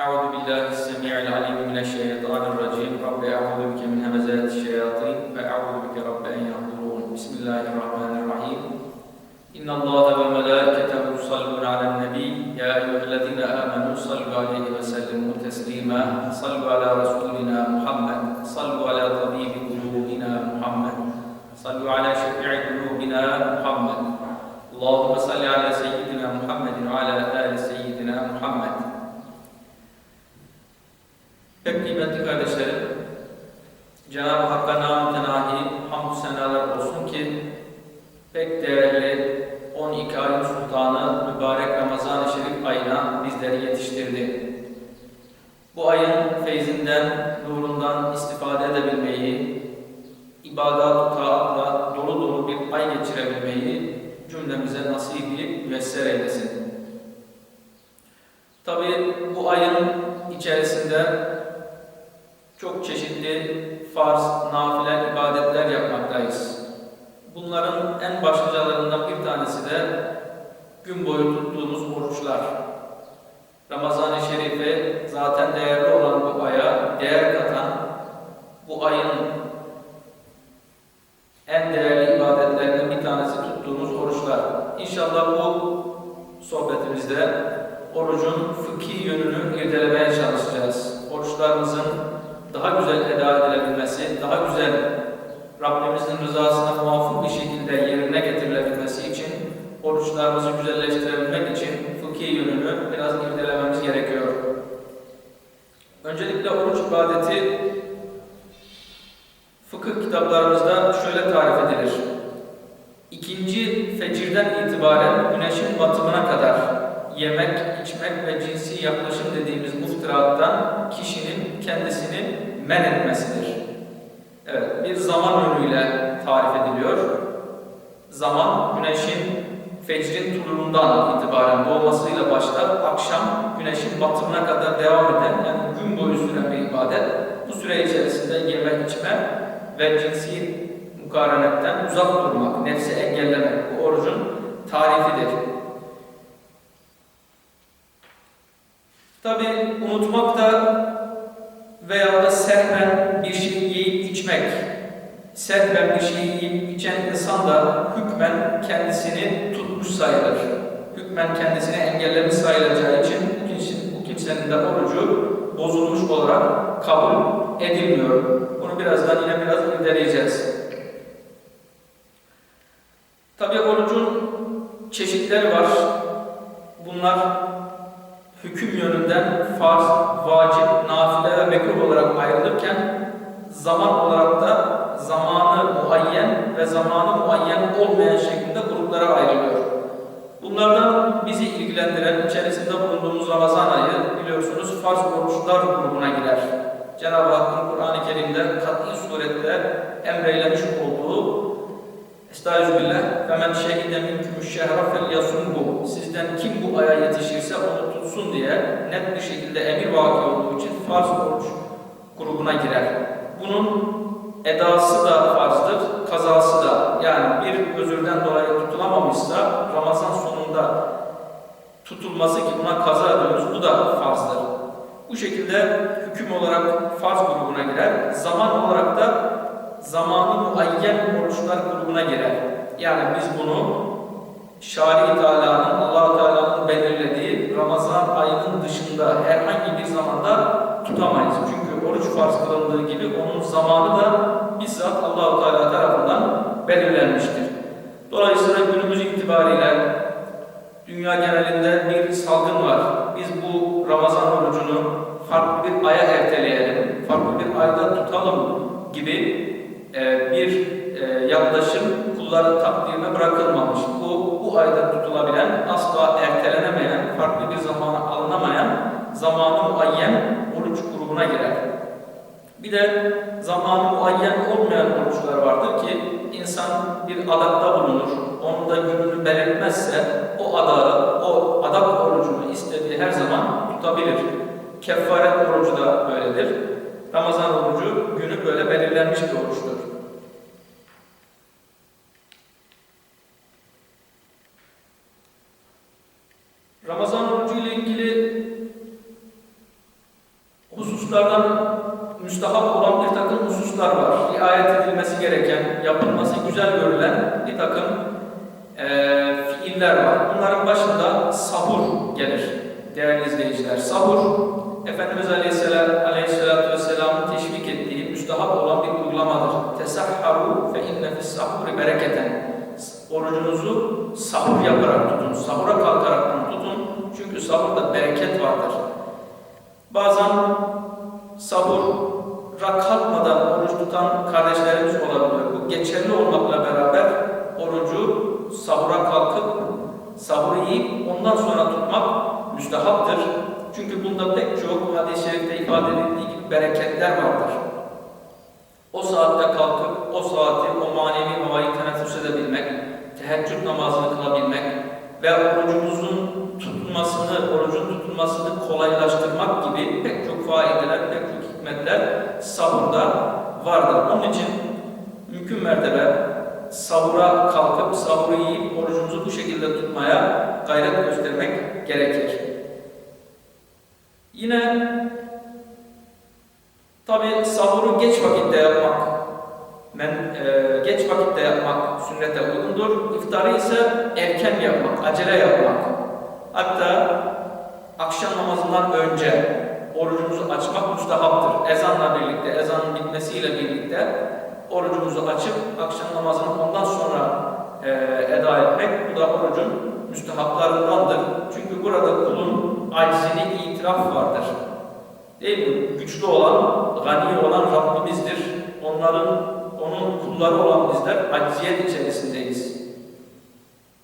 أعوذ بالله السميع العليم من الشيطان الرجيم. رب أعوذ بك من همزات الشياطين وأعوذ بك رب أن يحضرون بسم الله الرحمن الرحيم. إن الله وملائكته يصلون على النبي. يا أيها الذين آمنوا صلوا عليه وسلموا تسليما. صلوا على رسولنا व्यक्ति जहाँ वहाँ Bunların en başlıcalarından bir tanesi de gün boyu tuttuğumuz oruçlar. Ramazan-ı Şerif'e zaten değerli olan bu aya değer katan bu ayın en değerli ibadetlerinden bir tanesi tuttuğumuz oruçlar. İnşallah bu sohbetimizde orucun fıkhi yönünü irdelemeye çalışacağız. Oruçlarımızın daha güzel eda edilebilmesi, daha güzel Rabbimizin rızasına muvafık bir şekilde yerine getirilebilmesi için, oruçlarımızı güzelleştirebilmek için fıkhi yönünü biraz irdelememiz gerekiyor. Öncelikle oruç ibadeti fıkıh kitaplarımızda şöyle tarif edilir. İkinci fecirden itibaren güneşin batımına kadar yemek, içmek ve cinsi yaklaşım dediğimiz muhtırattan kişinin kendisini men etmesidir. Evet, bir zaman yönüyle tarif ediliyor. Zaman güneşin fecrin tulundan itibaren doğmasıyla başlar, akşam güneşin batımına kadar devam eden, yani gün boyu süren bir ibadet. Bu süre içerisinde yeme, içme ve cinsi mukarenetten uzak durmak, nefsi engellemek bu orucun tarifidir. Tabi unutmak da veya da sehven bir şey yiyip içmek, sehven bir şey yiyip içen insan da hükmen kendisini tutmuş sayılır. Hükmen kendisini engellemiş sayılacağı için bu, kimse, bu kimsenin de orucu bozulmuş olarak kabul edilmiyor. Bunu birazdan yine biraz irdeleyeceğiz. Tabi orucun çeşitleri var. Bunlar hüküm yönünden farz, vacip, nafile ve mekruh olarak ayrılırken zaman olarak da zamanı muayyen ve zamanı muayyen olmayan şeklinde gruplara ayrılıyor. Bunlardan bizi ilgilendiren içerisinde bulunduğumuz Ramazan ayı biliyorsunuz farz oruçlar grubuna girer. Cenab-ı Hakk'ın Kur'an-ı Kerim'de kat'i surette emreylemiş olduğu Estağfirullah. Femen şehide minkümüş şehra Sizden kim bu aya yetişirse onu tutsun diye net bir şekilde emir vaki olduğu için farz oruç grubuna girer. Bunun edası da farzdır, kazası da. Yani bir özürden dolayı tutulamamışsa Ramazan sonunda tutulması ki buna kaza diyoruz, bu da farzdır. Bu şekilde hüküm olarak farz grubuna girer. Zaman olarak da zamanı muayyen oruçlar grubuna girer. Yani biz bunu Şari Teala'nın, allah Teala'nın belirlediği Ramazan ayının dışında herhangi bir zamanda tutamayız. Çünkü oruç farz kılındığı gibi onun zamanı da bizzat allah Teala tarafından belirlenmiştir. Dolayısıyla günümüz itibariyle dünya genelinde bir salgın var. Biz bu Ramazan orucunu farklı bir aya erteleyelim, farklı bir ayda tutalım gibi bir yaklaşım kulların takdirine bırakılmamış. Bu, bu ayda tutulabilen, asla ertelenemeyen, farklı bir zamana alınamayan, zamanı muayyen oruç grubuna girer. Bir de zamanı muayyen olmayan oruçlar vardır ki insan bir adakta bulunur, onun da gününü belirtmezse o adağı, o adak orucunu istediği her zaman tutabilir. Kefaret orucu da böyledir. Ramazan orucu günü böyle belirlenmiş bir oruçtur. Orucunuzu sahur yaparak tutun, sahura kalkarak tutun. Çünkü sahurda bereket vardır. Bazen sahura kalkmadan oruç tutan kardeşlerimiz olabilir. Bu geçerli olmakla beraber orucu sahura kalkıp sahuru yiyip ondan sonra tutmak müstehaptır. Çünkü bunda pek çok hadis-i şerifte ifade edildiği gibi bereketler vardır. O saatte kalkıp o saati, o manevi havayı teneffüs edebilmek, teheccüd namazını kılabilmek ve orucumuzun tutulmasını, orucun tutulmasını kolaylaştırmak gibi pek çok faydeler, pek çok hikmetler sahurda vardır. Onun için mümkün mertebe sahura kalkıp sahuru yiyip orucumuzu bu şekilde tutmaya gayret göstermek gerekir. Yine tabi sahuru geç vakitte yapmak, men, e, geç vakitte yapmak sünnete uygundur. İftarı ise erken yapmak, acele yapmak. Hatta akşam namazından önce orucumuzu açmak müstehaptır. Ezanla birlikte, ezanın bitmesiyle birlikte orucumuzu açıp akşam namazını ondan sonra e, eda etmek, bu da orucun müstehaplarındandır. Acziyet içerisindeyiz.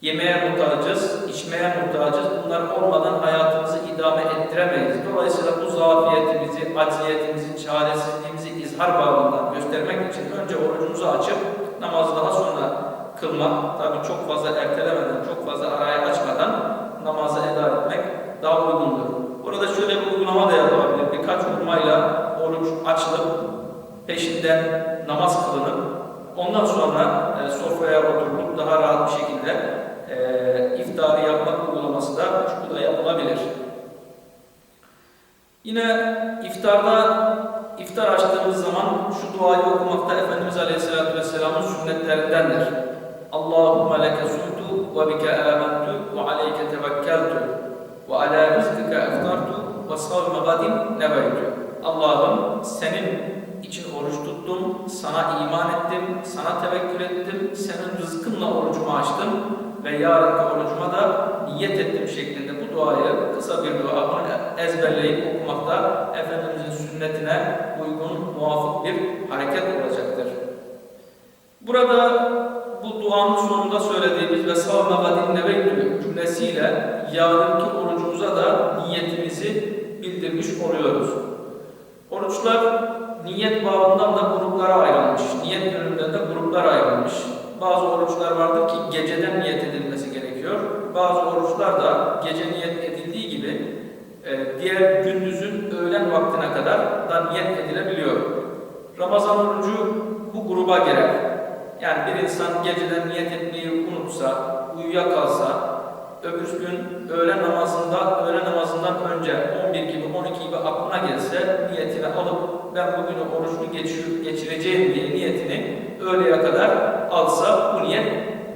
Yemeğe muhtacız, içmeye muhtacız. Bunlar olmadan hayatımızı idame ettiremeyiz. Dolayısıyla bu zafiyetimizi, acziyetimizi, çaresizliğimizi izhar babından göstermek için önce orucumuzu açıp namazı daha sonra kılmak, tabi çok fazla ertelemeden, çok fazla araya açmadan namazı eda etmek daha uygundur. Burada şöyle bir uygulama da yapılabilir. Birkaç hurmayla oruç açılıp peşinden namaz kılınıp ondan sonra e, sofraya oturulup daha rahat bir şekilde e, iftarı yapmak uygulaması da şurada yapılabilir. Yine iftarda iftar açtığımız zaman şu duayı okumakta Efendimiz Aleyhisselatü Vesselam'ın sünnetlerindendir. Allahümme leke sumtu ve bike amentu ve aleyke tevekkeltu ve ala rizkike eftartu ve savme gadim nebeytu. Allah'ım senin için oruç tuttum, sana iman ettim, sana tevekkül ettim, senin rızkınla orucumu açtım ve yarınki orucuma da niyet ettim şeklinde bu duayı kısa bir dua bunu ezberleyip okumakta Efendimizin sünnetine uygun, muvafık bir hareket olacaktır. Burada bu duanın sonunda söylediğimiz ve savme gadin neveydü cümlesiyle yarınki orucumuza da niyetimizi bildirmiş oluyoruz. Oruçlar niyet babından da gruplara ayrılmış. Niyet yönünden de gruplar ayrılmış. Bazı oruçlar vardır ki geceden niyet edilmesi gerekiyor. Bazı oruçlar da gece niyet edildiği gibi e, diğer gündüzün öğlen vaktine kadar da niyet edilebiliyor. Ramazan orucu bu gruba girer. Yani bir insan geceden niyet etmeyi unutsa, uyuyakalsa, öbür gün öğle namazında, öğle namazından önce 11 gibi, 12 gibi aklına gelse niyetini alıp ben bugün oruçlu geçir, geçireceğim diye niyetini öğleye kadar alsa bu niyet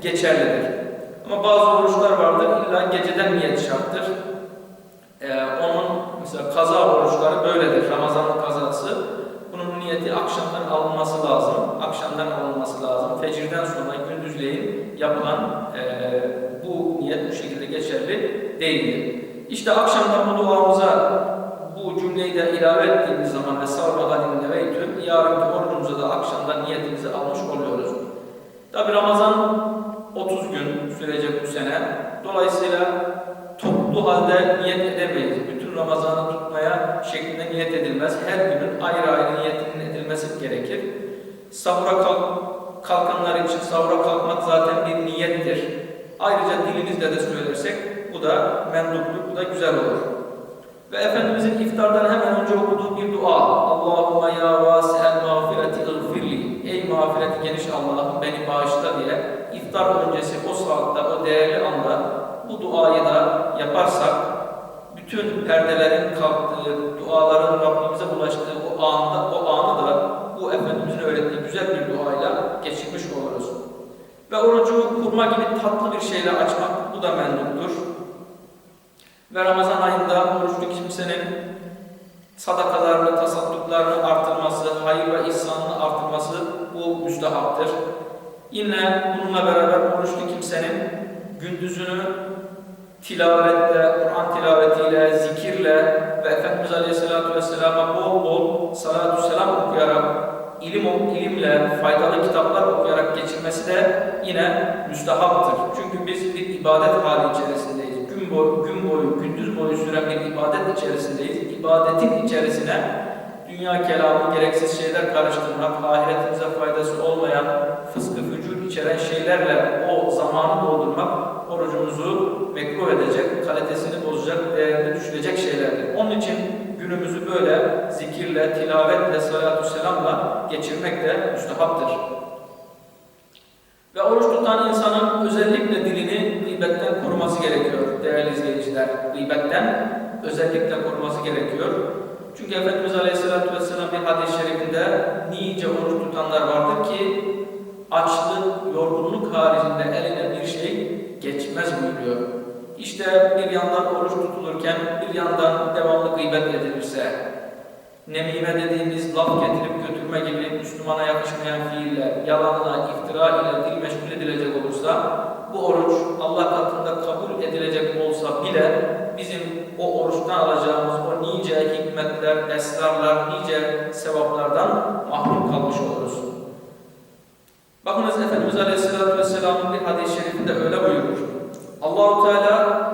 geçerlidir. Ama bazı oruçlar vardır, illa geceden niyet şarttır. Ee, onun mesela kaza oruçları böyledir, Ramazan'ın kazası. Bunun niyeti akşamdan alınması lazım, akşamdan alınması lazım. Fecirden sonra gündüzleyin yapılan e, bu niyet bu şekilde geçerli değildir. İşte akşamdan bu duamıza bu cümleyi de ilave ettiğimiz zaman ve savma gadin neveytüm, yarınki orucumuza da akşamdan niyetimizi almış oluyoruz. Tabi Ramazan 30 gün sürecek bu sene. Dolayısıyla toplu halde niyet edemeyiz. Bütün Ramazan'ı tutmaya şeklinde niyet edilmez. Her günün ayrı ayrı niyetinin edilmesi gerekir. Sahura kalk, kalkanlar için sahura kalkmak zaten bir niyettir. Ayrıca dilimizle de söylersek bu da menduptur, bu da güzel olur. Ve Efendimizin iftardan hemen önce okuduğu bir dua. Allahümme ya vasi'el mağfireti ıgfirli. Ey mağfireti geniş Allah'ım beni bağışla diye iftar öncesi o saatte, o değerli anda bu duayı da yaparsak bütün perdelerin kalktığı, duaların Rabbimize ulaştığı o anda o anı da bu Efendimizin öğrettiği güzel bir duayla geçirmiş oluruz. Ve orucu kurma gibi tatlı bir şeyle açmak bu da menduptur. Ve Ramazan ayında oruçlu kimsenin sadakalarını, tasadduklarını artırması, hayır ve ihsanını artırması bu müstehaptır. Yine bununla beraber oruçlu kimsenin gündüzünü tilavetle, Kur'an tilavetiyle, zikirle ve Efendimiz Aleyhisselatü Vesselam'a bol bol salatü selam okuyarak, ilim, ilimle, faydalı kitaplar okuyarak geçirmesi de yine müstehaptır. Çünkü biz bir ibadet hali içerisindeyiz. Boyu, süren bir ibadet içerisindeyiz. İbadetin içerisine dünya kelamı, gereksiz şeyler karıştırmak, ahiretimize faydası olmayan, fıskı fücur içeren şeylerle o zamanı doldurmak orucumuzu mekruh edecek, kalitesini bozacak, değerini düşürecek şeylerdir. Onun için günümüzü böyle zikirle, tilavetle, salatü selamla geçirmek de müstehaptır. Ve oruç tutan insanın özellikle dilini gıybetten koruması gerekiyor değerli izleyiciler. Gıybetten özellikle koruması gerekiyor. Çünkü Efendimiz Aleyhisselatü Vesselam bir hadis-i şerifinde nice oruç tutanlar vardır ki açlık, yorgunluk haricinde eline bir şey geçmez buyuruyor. İşte bir yandan oruç tutulurken bir yandan devamlı gıybet edilirse, nemime dediğimiz laf getirip götürme gibi Müslümana yakışmayan fiille, yalanla, iftira ile dil meşgul edilecek olursa, bu oruç Allah katında kabul edilecek olsa bile bizim o oruçtan alacağımız o nice hikmetler, esrarlar, nice sevaplardan mahrum kalmış oluruz. Bakınız Efendimiz Aleyhisselatü Vesselam'ın bir hadis-i şerifinde öyle buyurur. Allahu Teala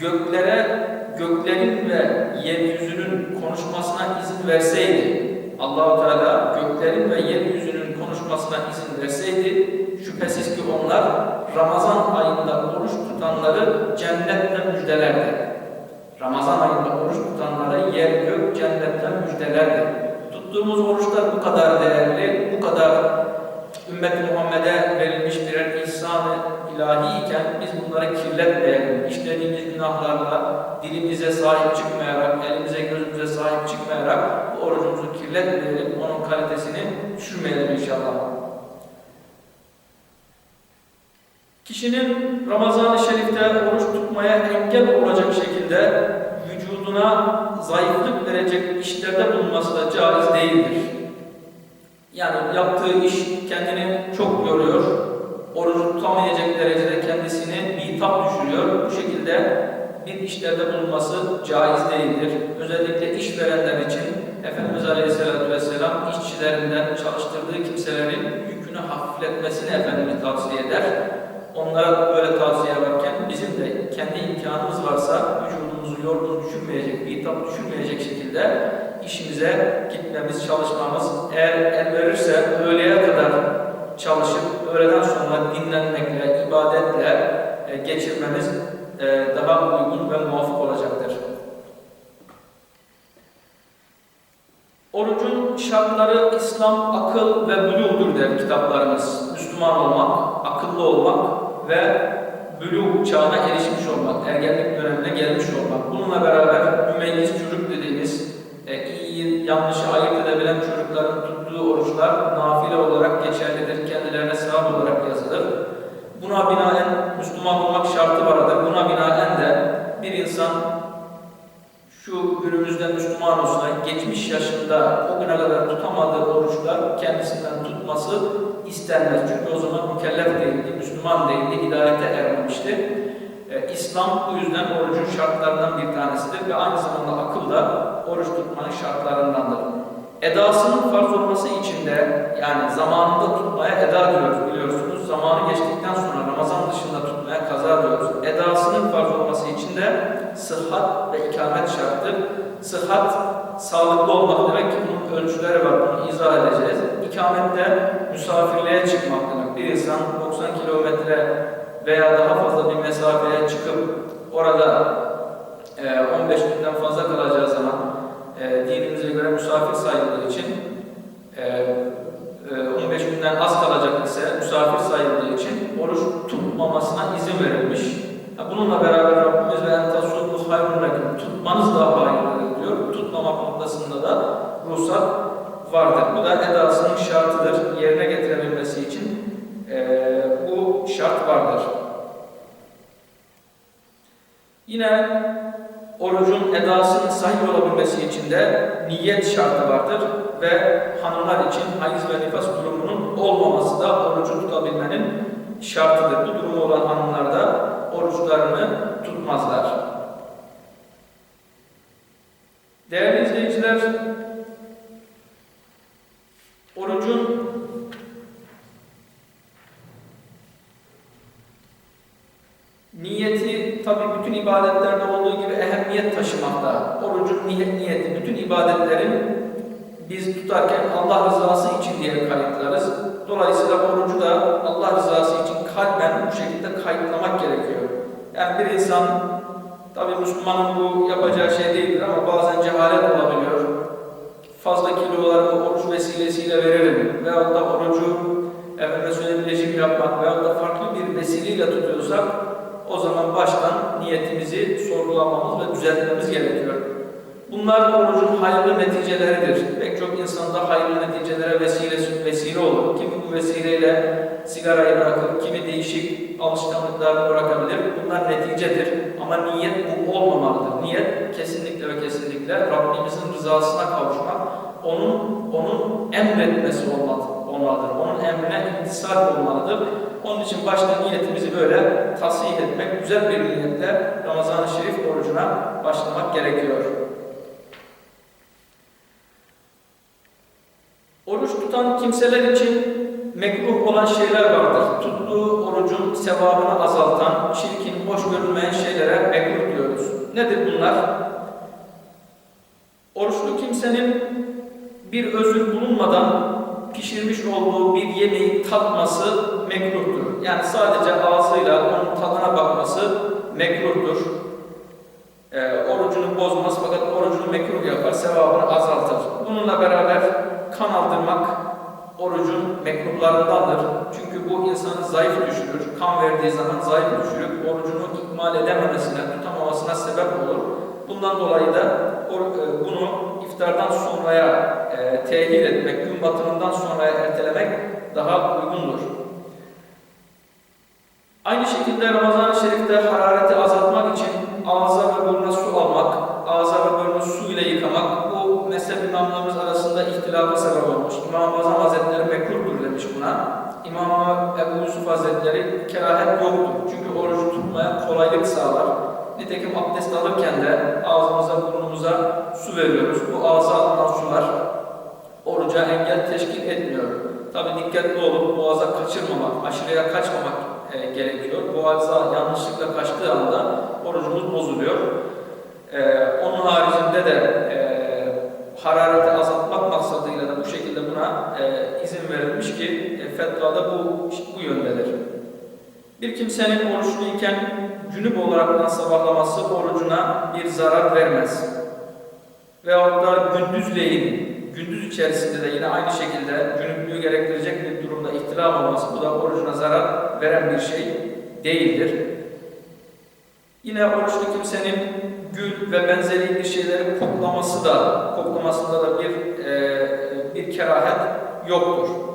göklere, göklerin ve yeryüzünün konuşmasına izin verseydi, Allahu Teala göklerin ve yeryüzünün konuşmasına izin verseydi, şüphesiz ki onlar Ramazan ayında oruç tutanları cennetle müjdelerdi. Ramazan ayında oruç tutanlara yer gök cennetten müjdelerdi. Tuttuğumuz oruçlar bu kadar değerli, bu kadar ümmet Muhammed'e verilmiş birer ihsan-ı ilahi iken biz bunları kirletmeyelim. İşlediğimiz günahlarla dilimize sahip çıkmayarak, elimize gözümüze sahip çıkmayarak bu orucumuzu kirletmeyelim, onun kalitesini düşürmeyelim inşallah. Kişinin Ramazan-ı Şerif'te oruç tutmaya engel olacak şekilde vücuduna zayıflık verecek işlerde bulunması da caiz değildir. Yani yaptığı iş kendini çok yoruyor, orucu tutamayacak derecede kendisini bitap düşürüyor. Bu şekilde bir işlerde bulunması caiz değildir. Özellikle işverenler için Efendimiz Aleyhisselatü Vesselam işçilerinden çalıştırdığı kimselerin yükünü hafifletmesini Efendimiz tavsiye eder. Onlara böyle tavsiye varken bizim de kendi imkanımız varsa vücudumuzu yorgun düşürmeyecek, bitap düşürmeyecek şekilde işimize gitmemiz, çalışmamız eğer el verirse öğleye kadar çalışıp öğleden sonra dinlenmekle, ibadetle e, geçirmemiz e, daha uygun ve muvafık olacaktır. Orucun şartları İslam, akıl ve buluğdur der kitaplarımız. Müslüman olmak, akıllı olmak ve bülûg çağına erişmiş olmak, ergenlik dönemine gelmiş olmak. Bununla beraber mümeyyiz çocuk dediğimiz e, iyi, yanlışı ayırt edebilen çocukların tuttuğu oruçlar nafile olarak geçerlidir, kendilerine sevap olarak yazılır. Buna binaen Müslüman olmak şartı vardır. Buna binaen de bir insan şu günümüzde Müslüman olsa geçmiş yaşında o güne kadar tutamadığı oruçlar kendisinden tutması istenmez. Çünkü o zaman mükellef değildi, Müslüman değildi, hidayete ermemişti. Ee, İslam bu yüzden orucun şartlarından bir tanesidir ve aynı zamanda akıl da oruç tutmanın şartlarındandır. Edasının farz olması için de yani zamanında tutmaya eda diyoruz biliyorsunuz. Zamanı geçtikten sonra Ramazan dışında tutmaya kaza diyoruz. Edasının farz olması için de sıhhat ve ikamet şarttır. Sıhhat, sağlıklı olmak demek ki bunun ölçüleri var, bunu izah edeceğiz. İkamette misafirliğe çıkmak demek. Bir insan 90 kilometre veya daha fazla bir mesafeye çıkıp orada e, 15 günden fazla kalacağı zaman e, dinimize göre misafir sayıldığı için e, e, 15 günden az kalacak ise misafir sayıldığı için oruç tutmamasına izin verilmiş. Bununla beraber Yine orucun edasının sahih olabilmesi için de niyet şartı vardır ve hanımlar için hayız ve nifas durumunun olmaması da orucu tutabilmenin şartıdır. Bu durumu olan hanımlar da oruçlarını tutmazlar. Değerli izleyiciler, orucun niyeti tabi bütün ibadetlerde olduğu gibi ehemmiyet taşımakta. Orucun niyet, niyeti, bütün ibadetlerin biz tutarken Allah rızası için diye kayıtlarız. Dolayısıyla orucu da Allah rızası için kalben bu şekilde kayıtlamak gerekiyor. Yani bir insan, tabi Müslümanın bu yapacağı şey değildir ama bazen cehalet olabiliyor. Fazla kilolarını oruç vesilesiyle veririm veyahut da orucu efendime söyleyeyim rejim yapmak veyahut da farklı bir vesileyle tutuyorsak o zaman baştan niyetimizi sorgulamamız ve düzeltmemiz gerekiyor. Bunlar orucun hayırlı neticeleridir. Pek çok insanda hayırlı neticelere vesile, vesile olur. Kimi bu vesileyle sigarayı bırakır, kimi değişik alışkanlıklarını bırakabilir. Bunlar neticedir. Ama niyet bu olmamalıdır. Niyet kesinlikle ve kesinlikle Rabbimizin rızasına kavuşmak, onun onun emretmesi olmalıdır. Onun emrine intisal olmalıdır. Onun için başta niyetimizi böyle tasih etmek, güzel bir niyetle Ramazan-ı Şerif orucuna başlamak gerekiyor. Tutan kimseler için mekruh olan şeyler vardır. Tuttuğu orucun sevabını azaltan, çirkin, hoş görülmeyen şeylere mekruh diyoruz. Nedir bunlar? Oruçlu kimsenin bir özür bulunmadan pişirmiş olduğu bir yemeği tatması mekruhtur. Yani sadece ağzıyla onun tadına bakması mekruhtur. E, orucunu bozmaz fakat orucunu mekruh yapar, sevabını azaltır. Bununla beraber kan aldırmak orucun mekruhlarındandır. Çünkü bu insanı zayıf düşürür. Kan verdiği zaman zayıf düşürüp orucunu ikmal edememesine, tutamamasına sebep olur. Bundan dolayı da e, bunu iftardan sonraya e, tehir etmek, gün batımından sonraya ertelemek daha uygundur. Aynı şekilde Ramazan-ı Nitekim abdest alırken de ağzımıza, burnumuza su veriyoruz. Bu ağza alınan sular oruca engel teşkil etmiyor. Tabi dikkatli olup boğaza kaçırmamak, aşırıya kaçmamak e, gerekiyor. Boğaza yanlışlıkla kaçtığı anda orucumuz bozuluyor. E, onun haricinde de e, harareti azaltmak maksadıyla da bu şekilde buna e, izin verilmiş ki e, fetvada bu, bu yöndedir. Bir kimsenin oruçluyken cünüp olaraktan sabahlaması orucuna bir zarar vermez. Veyahut da gündüzleyin, gündüz içerisinde de yine aynı şekilde cünüplüğü gerektirecek bir durumda ihtilam olması bu da orucuna zarar veren bir şey değildir. Yine oruçlu kimsenin gül ve benzeri bir şeyleri koklaması da, koklamasında da bir e, bir kerahet yoktur.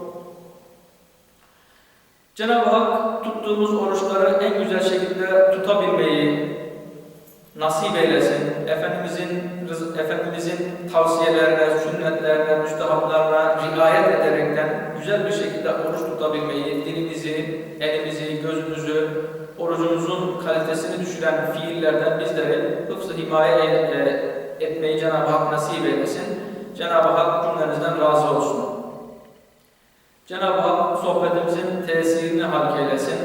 Cenab-ı Hak tuttuğumuz oruçları en güzel şekilde tutabilmeyi nasip eylesin. Efendimizin Efendimizin tavsiyelerine, sünnetlerine, müstehaplarına riayet ederekten güzel bir şekilde oruç tutabilmeyi, dilimizi, elimizi, gözümüzü, orucumuzun kalitesini düşüren fiillerden bizleri hıfzı himaye e, etmeyi Cenab-ı Hak nasip eylesin. Cenab-ı Hak cümlenizden razı olsun. Cenab-ı Hak sohbetimizin tesirini halk eylesin.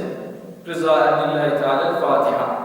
Rıza Lillahi Teala Fatiha.